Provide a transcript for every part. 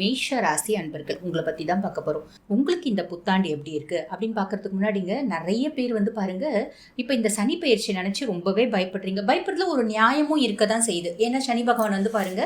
மேஷ ராசி அன்பர்கள் உங்களை பற்றி தான் பார்க்க போறோம். உங்களுக்கு இந்த புத்தாண்டு எப்படி இருக்கு? அப்படின்னு பார்க்கறதுக்கு முன்னாடிங்க நிறைய பேர் வந்து பாருங்க இப்போ இந்த சனி பயிற்சி நினைச்சு ரொம்பவே பயப்படுறீங்க. பயப்படுறதுல ஒரு நியாயமும் இருக்க தான் செய்யுது. ஏன்னா சனி பகவான் வந்து பாருங்க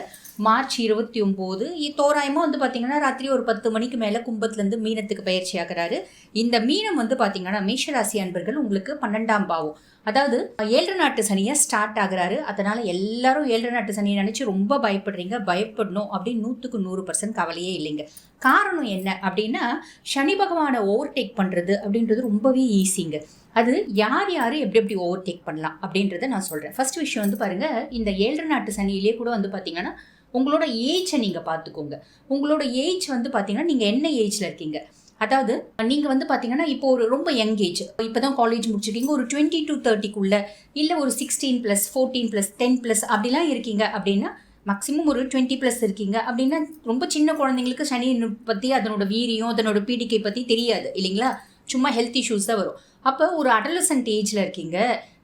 மார்ச் இருபத்தி ஒம்போது தோராயமாக வந்து பார்த்திங்கன்னா ராத்திரி ஒரு பத்து மணிக்கு மேலே கும்பத்துலேருந்து மீனத்துக்கு பயிற்சி ஆகுறாரு. இந்த மீனம் வந்து பாத்தீங்கன்னா மேஷராசி அன்பர்கள் உங்களுக்கு பன்னெண்டாம் பாவம். அதாவது ஏழு நாட்டு சனியா ஸ்டார்ட் ஆகுறாரு. அதனால் எல்லாரும் ஏழு நாட்டு சனியை நினச்சி ரொம்ப பயப்படுறீங்க. பயப்படணும் அப்படின்னு நூற்றுக்கு நூறு பர்சன்ட் கவலையே இல்லைங்க. காரணம் என்ன அப்படின்னா சனி பகவானை ஓவர்டேக் பண்ணுறது அப்படின்றது ரொம்பவே ஈஸிங்க அது யார் யார் எப்படி எப்படி ஓவர்டேக் பண்ணலாம் அப்படின்றத நான் சொல்கிறேன் ஃபர்ஸ்ட் விஷயம் வந்து பாருங்கள் இந்த ஏழரை நாட்டு சனியிலே கூட வந்து பார்த்தீங்கன்னா உங்களோட ஏஜை நீங்கள் பார்த்துக்கோங்க உங்களோட ஏஜ் வந்து பார்த்தீங்கன்னா நீங்கள் என்ன ஏஜ்ல இருக்கீங்க? அதாவது நீங்கள் வந்து பார்த்தீங்கன்னா இப்போ ஒரு ரொம்ப யங் ஏஜ் இப்பதான் காலேஜ் முடிச்சிருக்கீங்க ஒரு டுவெண்ட்டி டு தேர்ட்டிக்குள்ளே இல்லை ஒரு sixteen plus fourteen plus ten plus அப்படிலாம் இருக்கீங்க அப்படின்னா மேக்ஸிமம் ஒரு டுவெண்ட்டி ப்ளஸ் இருக்கீங்க அப்படின்னா ரொம்ப சின்ன குழந்தைங்களுக்கு சனி பற்றி அதனோட வீரியம் அதனோட பீடிக்கை பற்றி தெரியாது இல்லைங்களா? சும்மா ஹெல்த் இஷ்யூஸ் தான் வரும். அப்போ ஒரு அடலசன்ட் ஏஜில் இருக்கீங்க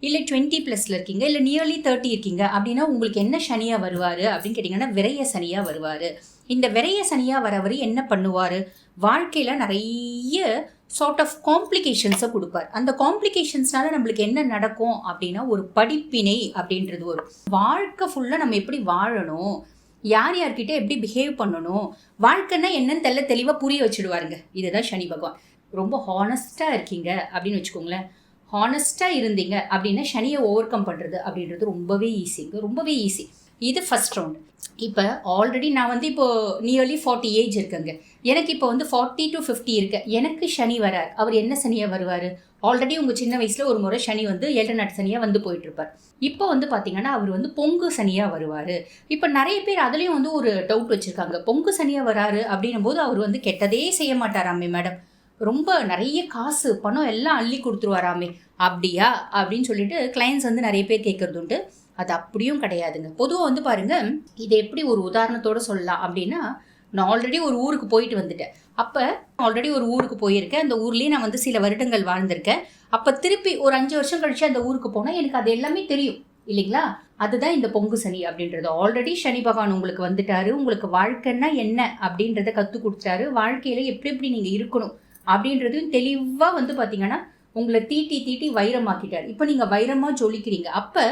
இல்லை டுவெண்ட்டி ப்ளஸில் இருக்கீங்க இல்லை நியர்லி தேர்ட்டி இருக்கீங்க அப்படின்னா உங்களுக்கு என்ன சனியாக வருவார் அப்படின்னு கேட்டிங்கன்னா விரைய சனியாக வருவார். இந்த விரைய சனியாக வரவர் என்ன பண்ணுவார்? வாழ்க்கையில் நிறைய சார்ட் ஆஃப் காம்ப்ளிகேஷன்ஸை கொடுப்பார். அந்த காம்ப்ளிகேஷன்ஸ்னால நம்மளுக்கு என்ன நடக்கும் அப்படின்னா ஒரு படிப்பினை அப்படின்றது வரும். வாழ்க்கை ஃபுல்லாக நம்ம எப்படி வாழணும்? யார் யார்கிட்ட எப்படி பிஹேவ் பண்ணணும்? வாழ்க்கைன்னா என்னன்னு தெல்ல தெளிவாக புரிய வச்சுடுவாருங்க. இதுதான் சனி பகவான். ரொம்ப ஹானஸ்ட்டாக இருக்கீங்க அப்படின்னு வச்சுக்கோங்களேன். ஹானஸ்ட்டாக இருந்தீங்க அப்படின்னா சனியை ஓவர் கம் பண்ணுறது அப்படின்றது ரொம்பவே ஈஸிங்க ரொம்பவே ஈஸி இது ஃபர்ஸ்ட் ரவுண்ட் இப்போ ஆல்ரெடி நான் வந்து இப்போ நியர்லி ஃபார்ட்டி ஏஜ் இருக்கேங்க. எனக்கு இப்போ வந்து ஃபார்ட்டி டு ஃபிஃப்டி இருக்கு. எனக்கு சனி வரார். அவர் என்ன சனியாக வருவார்? ஆல்ரெடி உங்கள் சின்ன வயசில் ஒரு முறை சனி வந்து ஏழை நாட்டு சனியாக வந்து போயிட்டுருப்பார். இப்போ வந்து பார்த்தீங்கன்னா அவர் வந்து பொங்கு சனியாக வருவார். இப்போ நிறைய பேர் அதுலேயும் வந்து ஒரு டவுட் வச்சுருக்காங்க. பொங்கு சனியாக வராரு அப்படின்னும் போது அவர் வந்து கெட்டதே செய்ய மாட்டாராமே மேடம் ரொம்ப நிறைய காசு பணம் எல்லாம் அள்ளி கொடுத்துருவாராமே. அப்படியா? அப்படின்னு சொல்லிட்டு கிளைண்ட்ஸ் வந்து நிறைய பேர் கேட்கறது உண்டு. அது அப்படியும் கிடையாதுங்க. பொதுவாக வந்து பாருங்க இதை எப்படி ஒரு உதாரணத்தோட சொல்லலாம் அப்படின்னா நான் ஆல்ரெடி ஒரு ஊருக்கு போயிட்டு வந்துட்டேன். அப்போ ஆல்ரெடி ஒரு ஊருக்கு போயிருக்கேன். அந்த ஊர்லேயே நான் வந்து சில வருடங்கள் வாழ்ந்திருக்கேன். அப்போ திருப்பி ஒரு அஞ்சு வருஷம் கழிச்சு அந்த ஊருக்கு போனால் எனக்கு அது எல்லாமே தெரியும். இல்லைங்களா? அதுதான் இந்த பொங்கு சனி அப்படின்றது. ஆல்ரெடி சனி பகவான் உங்களுக்கு வந்துட்டாரு. உங்களுக்கு வாழ்க்கைன்னா என்ன அப்படின்றத கற்றுக் கொடுத்தாரு. வாழ்க்கையில எப்படி எப்படி நீங்கள் இருக்கணும் அப்படின்றதையும் தெளிவாக வந்து பார்த்தீங்கன்னா உங்களை தீட்டி தீட்டி வைரமாக்கிட்டார். இப்போ நீங்கள் வைரமாக ஜொலிக்கிறீங்க. அப்போ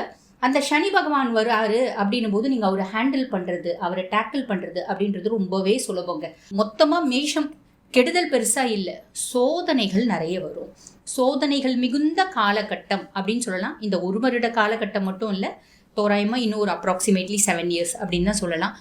அந்த சனி பகவான் வராரு அப்படின்னும் போது நீங்கள் அவரை ஹேண்டில் பண்ணுறது அவரை டேக்கிள் பண்ணுறது அப்படின்றது ரொம்பவே சுலபங்க. மொத்தமாக மேஷம் கெடுதல் பெருசாக இல்லை. சோதனைகள் நிறைய வரும். சோதனைகள் மிகுந்த காலகட்டம் அப்படின்னு சொல்லலாம். இந்த ஒரு வருட காலகட்டம் மட்டும் இல்லை தோராயமாக இன்னும் ஒரு அப்ராக்சிமேட்லி செவன் இயர்ஸ் அப்படின்னு தான் சொல்லலாம்.